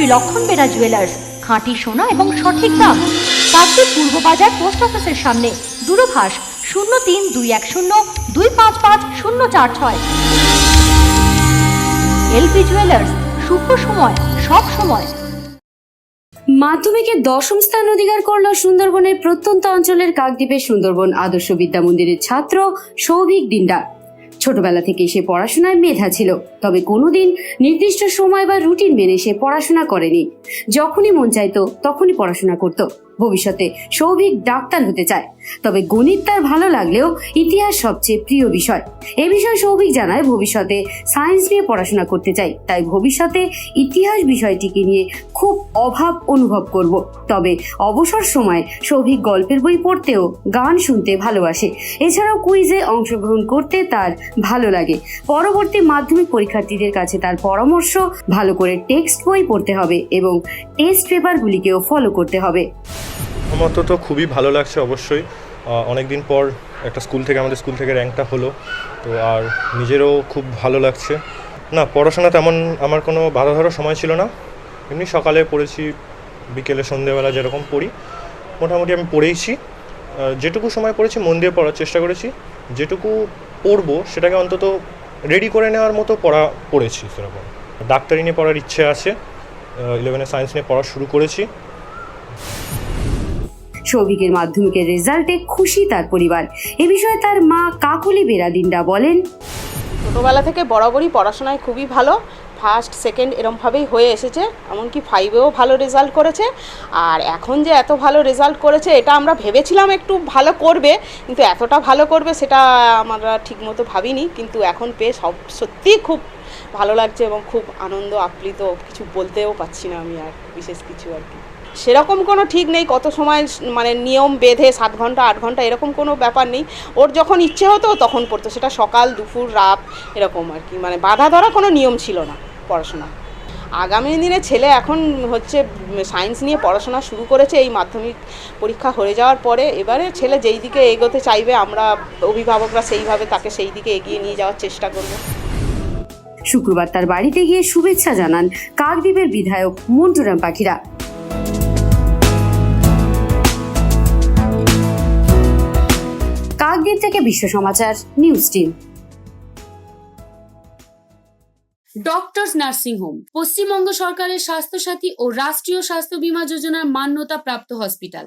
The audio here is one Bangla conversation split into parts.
শ্রী লক্ষণ বেরা জুয়েলার্স খাঁটি সোনা এবং সঠিক দাম। কাকদ্বীপ পূর্ব বাজার পোস্ট অফিসের সামনে, দূরভাষ শূন্য তিন দুই এক শূন্য দুই পাঁচ পাঁচ শূন্য চার ছয়। এলপি জুয়েলার্স শুভ সময়, সব সময়। মাধ্যমিকে দশম স্থান অধিকার করল সুন্দরবনের প্রত্যন্ত অঞ্চলের কাকদ্বীপের সুন্দরবন আদর্শ বিদ্যা মন্দিরের ছাত্র সৌভিক দিন্ডা। ছোটবেলা থেকে সে পড়াশোনায় মেধা ছিল, তবে কোনোদিন নির্দিষ্ট সময় বা রুটিন মেনে সে পড়াশোনা করেনি। যখনই মন চাইতো, তখনই পড়াশোনা করত। ভবিষ্যতে সৌভিক ডাক্তার হতে চায়, তবে গণিত তার ভালো লাগলেও ইতিহাস সবচেয়ে প্রিয় বিষয়। এ বিষয়ে সৌভিক জানায়, ভবিষ্যতে সায়েন্স নিয়ে পড়াশোনা করতে চাই, তাই ভবিষ্যতে ইতিহাস বিষয়টিকে নিয়ে খুব অভাব অনুভব করব। তবে অবসর সময় সৌভিক গল্পের বই পড়তেও, গান শুনতে ভালোবাসে। এছাড়াও কুইজে অংশগ্রহণ করতে তার ভালো লাগে। পরবর্তী মাধ্যমিক পরীক্ষার্থীদের কাছে তার পরামর্শ, ভালো করে টেক্সট বই পড়তে হবে এবং টেস্ট পেপারগুলিকেও ফলো করতে হবে। আমার তো খুবই ভালো লাগছে অবশ্যই। অনেক দিন পর একটা স্কুল থেকে, আমাদের স্কুল থেকে র্যাঙ্কটা হলো। তো আর নিজেরও খুব ভালো লাগছে। না, পড়াশোনা তেমন আমার কোনো বাধা ধরার সময় ছিল না। এমনি সকালে পড়েছি, বিকেলে সন্ধেবেলা যেরকম পড়ি। মোটামুটি আমি পড়েইছি। যেটুকু সময় পড়েছি, মন দিয়ে পড়ার চেষ্টা করেছি। যেটুকু পড়ব সেটাকে অন্তত রেডি করে নেওয়ার মতো পড়া পড়েছি সেরকম। ডাক্তারি নিয়ে পড়ার ইচ্ছে আছে ইলেভেনে সায়েন্স নিয়ে পড়া শুরু করেছি। সৌভিকের মাধ্যমিকের রেজাল্টে খুশি তার পরিবার। এ বিষয়ে তার মা কাকলি বেরাদিন্ডা বলেন ছোটোবেলা থেকে বরাবরই পড়াশোনায় খুবই ভালো। ফার্স্ট সেকেন্ড এরমভাবেই হয়ে এসেছে, এমনকি ফাইভেও ভালো রেজাল্ট করেছে। আর এখন যে এত ভালো রেজাল্ট করেছে, এটা আমরা ভেবেছিলাম একটু ভালো করবে, কিন্তু এতটা ভালো করবে সেটা আমরা ঠিকমতো ভাবিনি। কিন্তু এখন পেয়ে সব, সত্যিই খুব ভালো লাগছে এবং খুব আনন্দ, আপ্লিত, কিছু বলতেও পারছি না আমি আর বিশেষ কিছু আর কি। সেরকম কোনো ঠিক নেই, কত সময় মানে নিয়ম বেঁধে সাত ঘণ্টা, আট ঘণ্টা এরকম কোনো ব্যাপার নেই। ওর যখন ইচ্ছে হতো, তখন পড়তো। সেটা সকাল, দুপুর, রাত, এরকম আর কি। মানে বাধা ধরা কোনো নিয়ম ছিল না। পড়াশোনা। আগামী দিনে ছেলে এখন হচ্ছে সায়েন্স নিয়ে পড়াশোনা শুরু করেছে, এই মাধ্যমিক পরীক্ষা হয়ে যাওয়ার পরে এবারে ছেলে যেই দিকে এগোতে চাইবে, আমরা অভিভাবকরা সেইভাবে তাকে সেই দিকে এগিয়ে নিয়ে যাওয়ার চেষ্টা করব। শুক্রবার তার বাড়িতে গিয়ে শুভেচ্ছা জানান কাকদ্বীপের বিধায়ক মন্টুরাম পাখিরা। কাকদ্বীপ থেকে Biswa Samachar, news team. Doctors nursing home Paschimbanga সরকারের স্বাস্থ্যসাথী ও রাষ্ট্রীয় স্বাস্থ্য বীমা যোজনার মান্যতা প্রাপ্ত হসপিটাল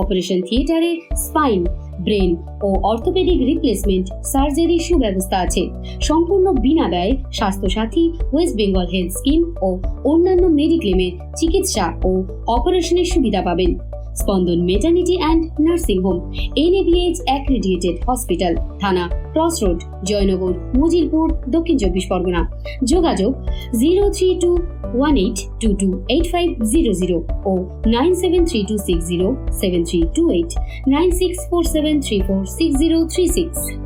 অপারেশন থিয়েটারে, স্পাইন, ব্রেন ও অর্থোপেডিক রিপ্লেসমেন্ট সার্জারির সুব্যবস্থা আছে। সম্পূর্ণ বিনা ব্যয় Swasthya Sathi, West Bengal health scheme ও অন্যান্য মেডিক্লেমের চিকিৎসা ও অপারেশনের সুবিধা পাবেন। Spandan maternity and nursing home NABH accredited hospital থানা ক্রস রোড জয়নগর মজিলপুর দক্ষিণ চব্বিশ পরগনা। যোগাযোগ zero three two one eight two two eight five zero zero ও nine seven three two six zero seven three two eight, nine six four seven three four six zero three six.